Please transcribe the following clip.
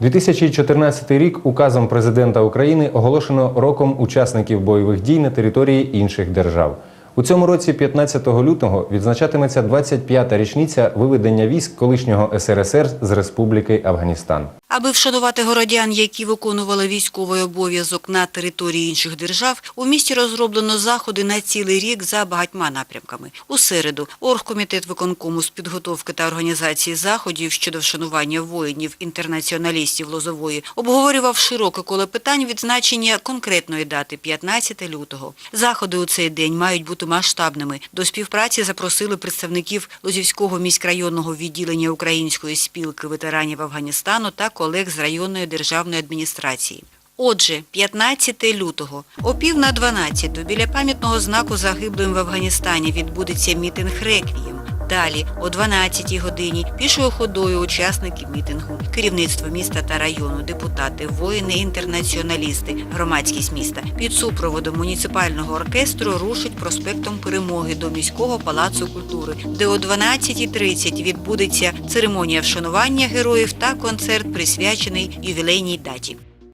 2014 рік указом президента України оголошено роком учасників бойових дій на території інших держав. У цьому році, 15 лютого, відзначатиметься 25-та річниця виведення військ колишнього СРСР з Республіки Афганістан. Аби вшанувати городян, які виконували військовий обов'язок на території інших держав, у місті розроблено заходи на цілий рік за багатьма напрямками. У середу оргкомітет виконкому з підготовки та організації заходів щодо вшанування воїнів-інтернаціоналістів Лозової обговорював широке коло питань відзначення конкретної дати 15 лютого. Заходи у цей день мають бути масштабними. До співпраці запросили представників Лозівського міськрайонного відділення Української спілки ветеранів Афганістану та колег з районної державної адміністрації. Отже, 15 лютого о пів на 12 біля пам'ятного знаку загиблим в Афганістані відбудеться мітинг «Реквієм». Далі, о 12 годині, пішою ходою учасники мітингу, керівництво міста та району, депутати, воїни, інтернаціоналісти, громадськість міста під супроводом муніципального оркестру рушать проспектом Перемоги до міського палацу культури, де о 12.30 відбудеться церемонія вшанування героїв та концерт, присвячений ювілейній даті.